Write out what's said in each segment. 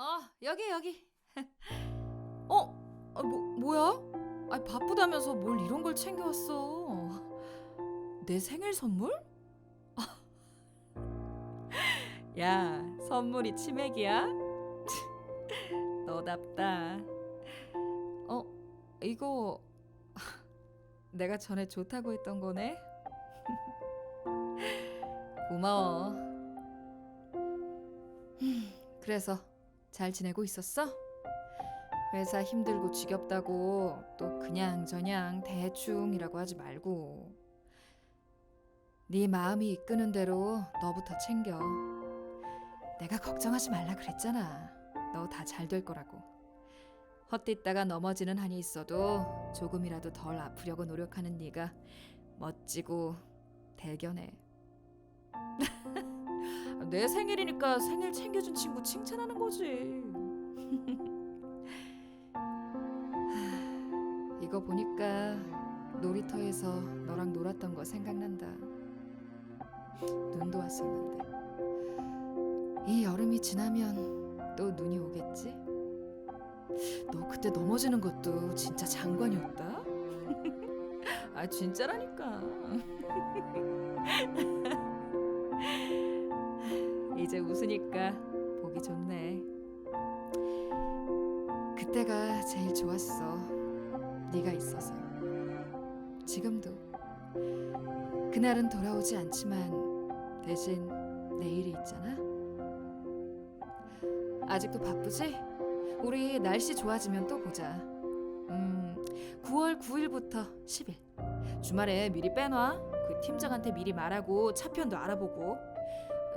어, 여기 여기. 어, 아, 뭐 뭐야? 아, 바쁘다면서 뭘 이런 걸 챙겨왔어? 내 생일 선물? 야, 선물이 치맥이야? 너답다. 어, 이거 내가 전에 좋다고 했던 거네. 고마워. 그래서 잘 지내고 있었어? 회사 힘들고 지겹다고 또 그냥 저냥 대충이라고 하지 말고 네 마음이 이끄는 대로 너부터 챙겨. 내가 걱정하지 말라 그랬잖아. 너 다 잘 될 거라고. 헛디다가 넘어지는 한이 있어도 조금이라도 덜 아프려고 노력하는 네가 멋지고 대견해. 내 생일이니까 생일 챙겨준 친구 칭찬하는 거지. 하, 이거 보니까 놀이터에서 너랑 놀았던 거 생각난다. 눈도 왔었는데. 이 여름이 지나면 또 눈이 오겠지? 너 그때 넘어지는 것도 진짜 장관이었다? 아 진짜라니까. 이제 웃으니까 보기 좋네. 그때가 제일 좋았어. 네가 있어서. 지금도. 그날은 돌아오지 않지만 대신 내일이 있잖아. 아직도 바쁘지? 우리 날씨 좋아지면 또 보자. 음, 9월 9일부터 10일. 주말에 미리 빼놔. 그 팀장한테 미리 말하고 차편도 알아보고.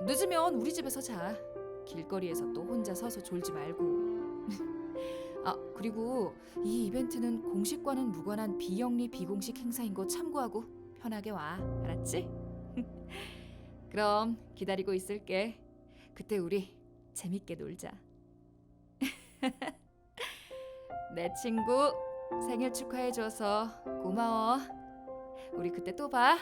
늦으면 우리 집에서 자. 길거리에서 또 혼자 서서 졸지 말고. 아, 그리고 이 이벤트는 공식과는 무관한 비영리 비공식 행사인 거 참고하고 편하게 와. 알았지? 그럼 기다리고 있을게. 그때 우리 재밌게 놀자. 내 친구 생일 축하해줘서 고마워. 우리 그때 또 봐.